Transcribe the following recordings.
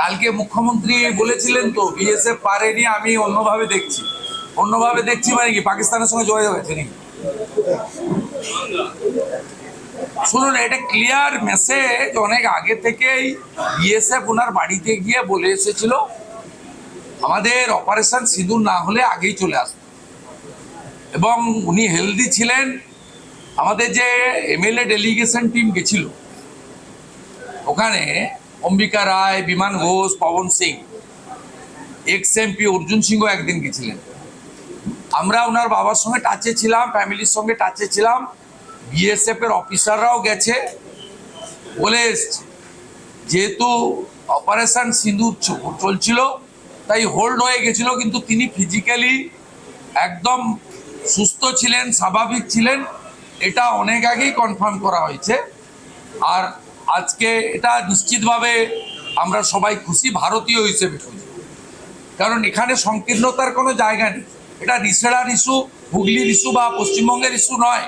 কালকে মুখ্যমন্ত্রী বলেছিলেন তো বিএসএফ পারেনি, আমি অন্যভাবে দেখছি। অন্যভাবে দেখছি মানে কি, পাকিস্তানের সঙ্গে যোগাযোগ আছে নাকি? শুনুন, এটা ক্লিয়ার মেসেজ অনেক আগে থেকেই বিএসএফ ওনার বাড়িতে গিয়ে বলে এসেছিল, আমাদের অপারেশন সিঁদুর না হলে আগেই চলে আসতো। এবং উনি হেলদি ছিলেন আমাদের যে এমএলএ ডেলিগেশন টিম গেছিল, ওখানে অম্বিকা রায়, বিমান ঘোষ, পবন সিং এক্স এমপি অর্জুন সিংও একদিন গেছিলেন। আমরা ওনার বাবার সঙ্গে টাচে ছিলাম ফ্যামিলির সঙ্গে টাচে ছিলাম। বিএসএফ এর অফিসাররাও গেছে, বলে যেহেতু অপারেশন সিঁদুর চলছিল, তাই হোল্ড হয়ে গেছিল, কিন্তু তিনি ফিজিক্যালি একদম সুস্থ ছিলেন, স্বাভাবিক ছিলেন। এটা অনেক আগেই কনফার্ম করা হয়েছে। আর আজকে এটা নিশ্চিতভাবে আমরা সবাই খুশি, ভারতীয় হিসেবে খুশি। কারণ এখানে সংকীর্ণতার কোনো জায়গা নেই। এটা রিসেড়ার ইস্যু হুগলির ইস্যু বা পশ্চিমবঙ্গের ইস্যু নয়।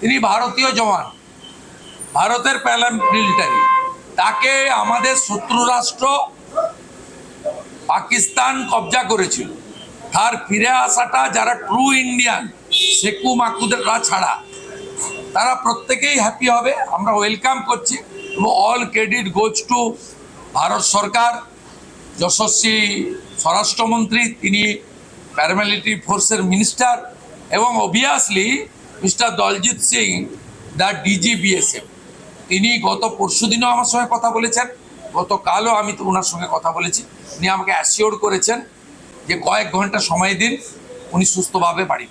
তিনি ভারতীয় জওয়ান। ভারতের প্যারামিলিটারি তাকে আমাদের শত্রু রাষ্ট্র পাকিস্তান কবজা করেছিল। তার ফিরে আসাটা যারা ট্রু ইন্ডিয়ান শেকু মাকুদেররা ছাড়া। তারা প্রত্যেকেই হ্যাপি হবে। আমরা ওয়েলকাম করছি এবং all credit goes to Bharat সরকার। যশস্বী স্বরাষ্ট্রমন্ত্রী, তিনি প্যারামিলিটারি ফোর্সের মিনিস্টার এবং obviously mister Daljit Singh the DG BSF তিনি গত পরশু দিনও আমার সঙ্গে কথা বলেছেন। গতকালও আমি তো ওনার সঙ্গে কথা বলেছি। উনি আমাকে অ্যাসিওর করেছেন যে কয়েক ঘণ্টা সময় দিন, উনি সুস্থভাবে বাড়ি।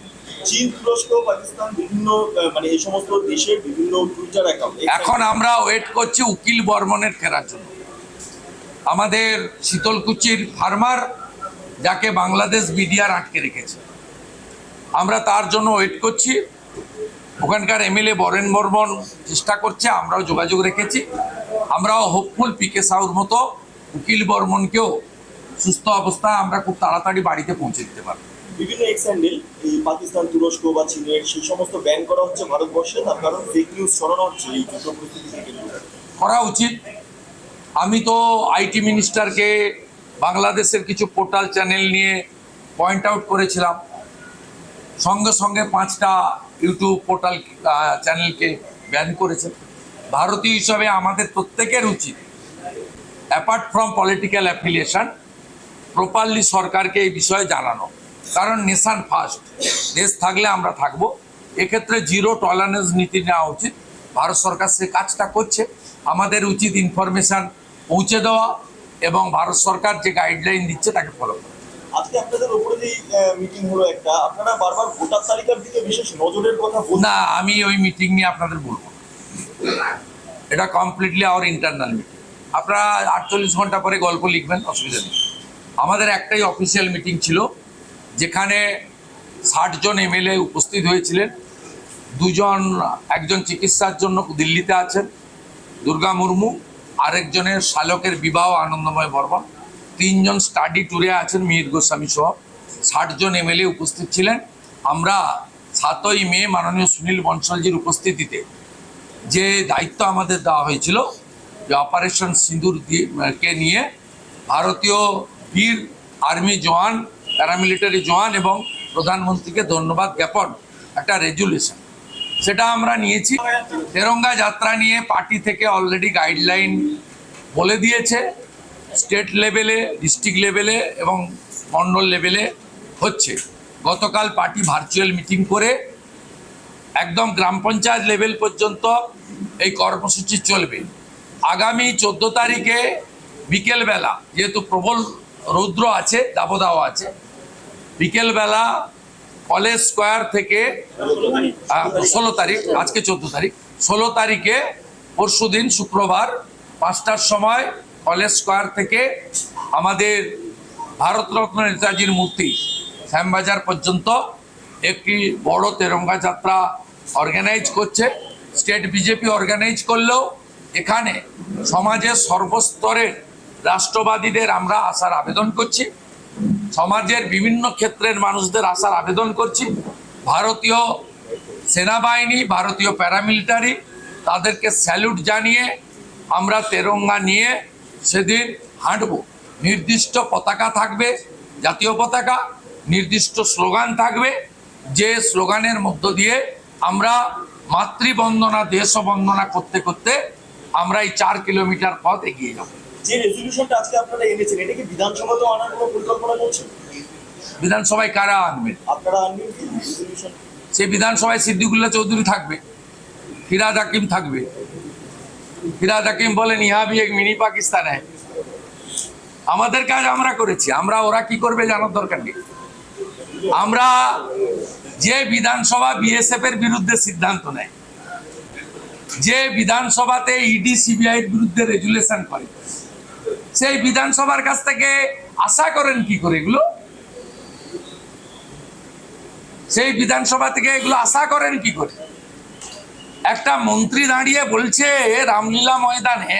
চীন তুরস্ক পাকিস্তান বিভিন্ন মানে এই সমস্ত দেশের বিভিন্ন টুইটার অ্যাকাউন্ট এখন আমরা ওয়েট করছি উকিল বর্মনের ফেরার জন্য। আমাদের শীতলকুচির ফার্মার যাকে বাংলাদেশ বিডিআর আটকে রেখেছে। আমরা তার জন্য ওয়েট করছি। ওখানকার এমএলএ বরেন বর্মন চেষ্টা করছে আমরাও যোগাযোগ রেখেছি। আমরাও হোপফুল পিকে সাউর মতো উকিল বর্মনকেও সুস্থ অবস্থায় আমরা খুব তাড়াতাড়ি বাড়িতে পৌঁছে দিতে পারব। বিভিন্ন এক্স এই পাকিস্তান, তুরস্ক বা চীনের সেই সমস্ত ব্যান করা হচ্ছে ভারতবর্ষে। তার কারণ ফেক নিউজ ছড়ানো হচ্ছে এই যুদ্ধ পরিস্থিতিকে করা উচিত। আমি তো আইটি মিনিস্টারকে বাংলাদেশের কিছু পোর্টাল চ্যানেল নিয়ে পয়েন্ট আউট করেছিলাম। সঙ্গে সঙ্গে পাঁচটা ইউটিউব পোর্টাল চ্যানেলকে ব্যান করেছে। ভারতীয় হিসাবে আমাদের প্রত্যেকের উচিত apart from political affiliation properly সরকারকে এই বিষয়ে জানানো। কারণ নেশান ফার্স্ট দেশ থাকলে আমরা থাকব। এক্ষেত্রে জিরো টলারেন্স নীতি নেওয়া উচিত। ভারত সরকার সে কাজটা করছে। আমাদের উচিত ইনফরমেশন পৌঁছে দেওয়া এবং ভারত সরকার যে গাইডলাইন দিচ্ছে তাকে ফলো করা। আজকে আপনাদের উপরে যে মিটিং হলো একটা আপনারা বারবার ভোটার তালিকার দিকে বিশেষ নজরের কথা না আমি ওই মিটিং নিয়ে আপনাদের বলব এটা কমপ্লিটলি আওয়ার ইন্টারনাল মিটিং আপনারা আটচল্লিশ ঘণ্টা পরে গল্প লিখবেন অসুবিধা নেই। আমাদের একটাই অফিসিয়াল মিটিং ছিল যেখানে ষাট জন এমএলএ উপস্থিত হয়েছিলেন। দুজন, একজন চিকিৎসার জন্য দিল্লিতে আছেন, দুর্গা মুর্মু, আরেকজনের শালকের বিবাহ আনন্দময় বর্মন তিনজন স্টাডি ট্যুরে আছেন মিহির গোস্বামী সহ। ষাট জন এমএলএ উপস্থিত ছিলেন। আমরা সাতই মে মাননীয় সুনীল বনশালজির উপস্থিতিতে যে দায়িত্ব আমাদের দেওয়া হয়েছিল, যে অপারেশন সিঁদুর কে নিয়ে, ভারতীয় বীর আর্মি জওয়ান প্যারামিলিটারি জওয়ান এবং প্রধানমন্ত্রীকে ধন্যবাদ জ্ঞাপন, একটা রেজুলেশন সেটা আমরা নিয়েছি। তেরঙ্গা যাত্রা নিয়ে পার্টি থেকে অলরেডি গাইডলাইন বলে দিয়েছে। স্টেট লেভেলে ডিস্ট্রিক্ট লেভেলে এবং মন্ডল লেভেলে হচ্ছে। গতকাল পার্টি ভার্চুয়াল মিটিং করে একদম গ্রাম পঞ্চায়েত লেভেল পর্যন্ত এই কর্মসূচি চলবে। আগামী চোদ্দ তারিখে বিকেলবেলা, যেহেতু প্রবল রৌদ্র আছে, দাবদাহ আছে বিকেলবেলা কলেজ স্কোয়ার থেকে ষোলো তারিখ, আজকে চোদ্দ তারিখ, ষোলো তারিখে পরশু দিন শুক্রবার পাঁচটার সময় কলেজ স্কোয়ার থেকে আমাদের ভারতরত্ন নেতাজির মূর্তি শ্যামবাজার পর্যন্ত একটি বড় তেরঙ্গা যাত্রা অর্গানাইজ করছে। স্টেট বিজেপি অর্গানাইজ করলেও এখানে সমাজের সর্বস্তরের রাষ্ট্রবাদীদের আমরা আসার আবেদন করছি। সমাজের বিভিন্ন ক্ষেত্রের মানুষদের আসার আবেদন করছি। ভারতীয় সেনাবাহিনী, ভারতীয় প্যারামিলিটারি তাদেরকে স্যালুট জানিয়ে আমরা তেরঙ্গা নিয়ে সেদিন হাঁটব। নির্দিষ্ট পতাকা থাকবে, জাতীয় পতাকা, নির্দিষ্ট স্লোগান থাকবে। যে স্লোগানের মধ্য দিয়ে আমরা মাতৃবন্দনা দেশ বন্দনা করতে করতে আমরা এই চার কিলোমিটার পথ এগিয়ে যাব। যে রেজলিউশনটা আজকে আপনারা এনেছেন এটা কি বিধানসভাতেও আনার কোনো পরিকল্পনা করছেন? বিধানসভায় কারা আনবেন আপনারা আনবেন সেই বিধানসভায় সিদ্দিকুল্লাহ চৌধুরী থাকবে ফিরাদ হাকিম থাকবে। ফিরাদ হাকিম বলেন ইহা ভি এক মিনি পাকিস্তান হ্যাঁ আমাদের কাজ আমরা করেছি আমরা ওরা কি করবে জানার দরকার নেই। আমরা যে বিধানসভা বিএসএফ এর বিরুদ্ধে সিদ্ধান্ত নেয় যে বিধানসভাতে ইডি সিবিআই এর বিরুদ্ধে রেজুলেশন করে সেই বিধানসভার কাছ থেকে আশা করেন কি করে এগুলো? সেই বিধানসভা থেকে এগুলো আশা করেন কি করে? একটা মন্ত্রী দাঁড়িয়ে বলছে, রামলীলা ময়দানে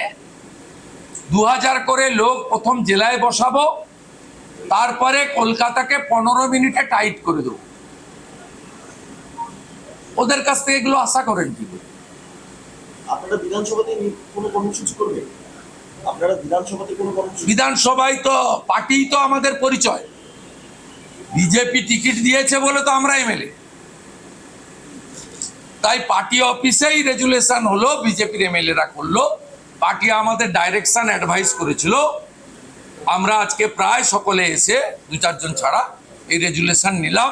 দু হাজার করে লোক প্রথম জেলায় বসাবো, তারপরে কলকাতাকে পনেরো মিনিটে টাইট করে দেবো। ওদের কাছ থেকে এগুলো আশা করেন কি করে? আপনারা বিধানসভাতে কোনো কর্মসূচি করবেন আপনারা বিধানসভাতে কোনো কর্মসূচি বিধানসভায় তো পার্টি তো আমাদের পরিচয়। বিজেপি টিকিট দিয়েছে বলে তো আমরা এমএলএ। তাই পার্টি অফিসেই রেজুলেশন হলো, বিজেপির এমএলএরা করল। পার্টি আমাদের ডাইরেকশন অ্যাডভাইস করেছিল। আমরা আজকে প্রায় সকলে এসে দু চারজন ছাড়া এই রেজুলেশন নিলাম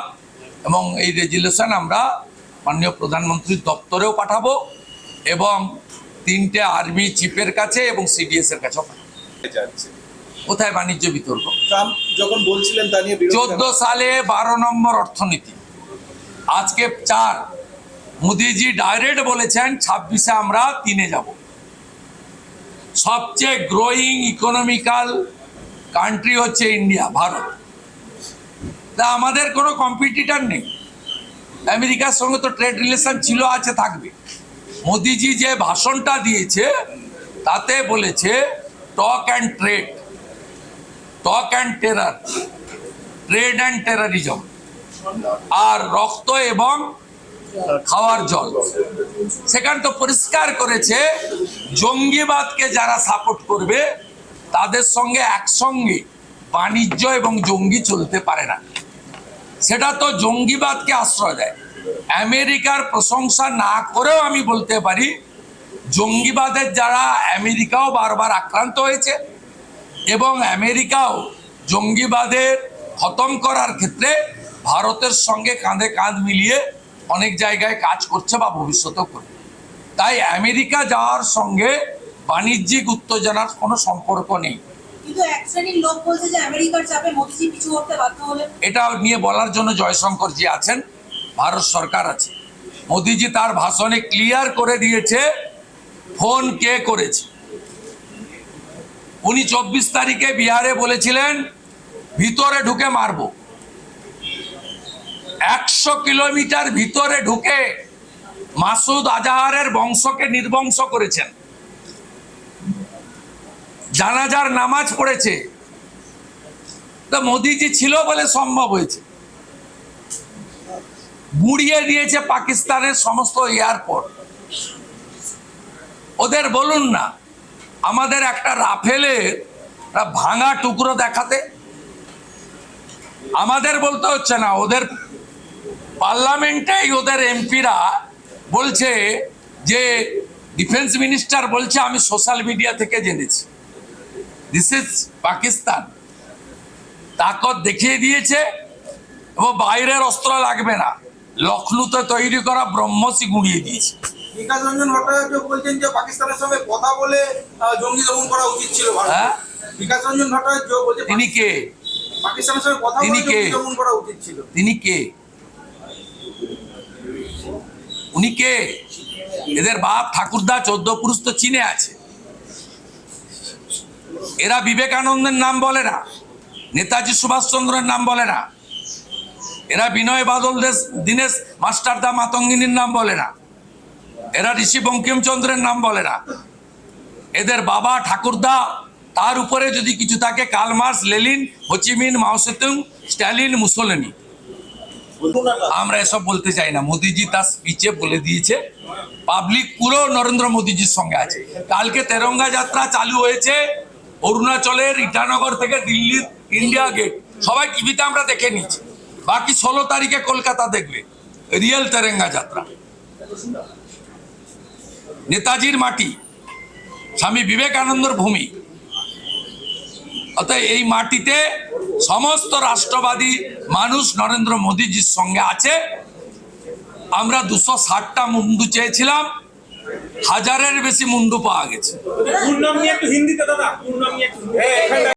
এবং এই রেজুলেশন আমরা মাননীয় প্রধানমন্ত্রীর দপ্তরেও পাঠাবো এবং তিনটে আর্মি চিফের কাছে এবং সিডিএস এর যাচ্ছে। কোথায় বাণিজ্য বিতর্ক? যখন বলছিলেন তা নিয়ে চোদ্দ সালে বারো নম্বর অর্থনীতি। আজকে চার। মোদিজি ডাইরেক্ট বলেছেন ছাব্বিশে আমরা তিনে যাব। সবচেয়ে গ্রোয়িং ইকোনমিক্যাল কান্ট্রি হচ্ছে ইন্ডিয়া ভারত। তা আমাদের কোনো কম্পিটিটার নেই। আমেরিকার সঙ্গে তো ট্রেড রিলেশন ছিল আছে থাকবে। মোদিজি যে ভাষণটা দিয়েছে, তাতে বলেছে talk and trade talk and terror trade and terrorism আর রক্ত এবং খাওয়ার জল। সেখান তো পরিষ্কার করেছে, জঙ্গিবাদকে যারা সাপোর্ট করবে, তাদের সঙ্গে একসঙ্গে বাণিজ্য এবং জঙ্গি চলতে পারে না। সেটা তো জঙ্গিবাদকে আশ্রয় দেয়। আমেরিকার প্রশংসা না করেও আমি বলতে পারি জঙ্গিবাদের যারা আমেরিকাও বারবার আক্রান্ত হয়েছে এবং আমেরিকাও জঙ্গিবাদের খতম করার ক্ষেত্রে ভারতের সঙ্গে কাঁধে কাঁধ মিলিয়ে অনেক জায়গায় কাজ করছে বা ভবিষ্যতেও করবে। তাই আমেরিকা যাওয়ার সঙ্গে বাণিজ্যিক উত্তেজনার কোনো সম্পর্ক নেই। এটা নিয়ে বলার জন্য জয়শঙ্করজি আছেন। ভারত সরকার আছে। মোদিজি তার ভাষণে ক্লিয়ার করে দিয়েছে ফোন কে করেছে। উনি চব্বিশ তারিখে বিহারে বলেছিলেন, ভিতরে ঢুকে মারবো। একশো কিলোমিটার ভিতরে ঢুকে মাসুদ আজাহারের বংশকে নির্বংশ করেছেন। জানাজার নামাজ পড়েছে। তো মোদিজি ছিল বলে সম্ভব হয়েছে। গুড়িয়ে দিয়েছে পাকিস্তানের সমস্ত এয়ারপোর্ট। ওদের বলুন না, আমাদের একটা রাফেলের ভাঙা টুকরো দেখাতে। আমাদের বলতে হচ্ছে না, ওদের পার্লামেন্টেই ওদের এমপিরা বলছে যে, ডিফেন্স মিনিস্টার বলছে, আমি সোশ্যাল মিডিয়া থেকে জেনেছি। This is Pakistan. তাকত দেখিয়ে দিয়েছে, এবং বাইরের অস্ত্র লাগবে না। লখনৌতে তৈরি করা ব্রহ্মসী গুঁড়িয়ে দিয়েছে। বিকাশ রঞ্জন ভট্টাচার্য বলছেন যে পাকিস্তানের সঙ্গে কথা বলে জঙ্গি দমন করা উচিত ছিল হ্যাঁ? বিকাশ রঞ্জন ভট্টাচার্য বলছে তিনি কে? পাকিস্তানের সঙ্গে কথা তিনি কে? দমন করা উচিত ছিল। তিনি কে? উনি কে? এদের বাপ ঠাকুরদা চোদ্দ পুরুষ তো চীনে আছে। এরা বিবেকানন্দের নাম বলে না। নেতাজি সুভাষচন্দ্রের নাম বলে না। এরা বিনয় বাদল দেশ, দীনেশ মাস্টারদা মাতঙ্গিনীর নাম বলে না। এরা ঋষি বঙ্কিমচন্দ্রের নাম বলে না। এদের বাবা ঠাকুরদা তার উপরে যদি কিছু থাকে, Karl Marx, Lenin, Ho Chi Minh Mao Tse tung Stalin, Mussolini. আমরা এসব বলতে চাই না। মোদিজি তার স্পিচে বলে দিয়েছে পাবলিক পুরো নরেন্দ্র মোদিজির সঙ্গে আছে। কালকে তেরঙ্গা যাত্রা চালু হয়েছে, অরুণাচলের ইটানগর থেকে দিল্লির ইন্ডিয়া গেট সবাই টিভিতে আমরা দেখে নিচ্ছি বাকি ষোলো তারিখে কলকাতা দেখবে, রিয়েল তেরঙ্গা যাত্রা। নেতাজির মাটি, স্বামী বিবেকানন্দর ভূমি। অতএব এই মাটিতে সমস্ত রাষ্ট্রবাদী মানুষ নরেন্দ্র মোদীজির সঙ্গে আছে। আমরা দুশো ষাটটা মুন্ডু চেয়েছিলাম, হাজারের বেশি মুন্ডু পাওয়া গেছে।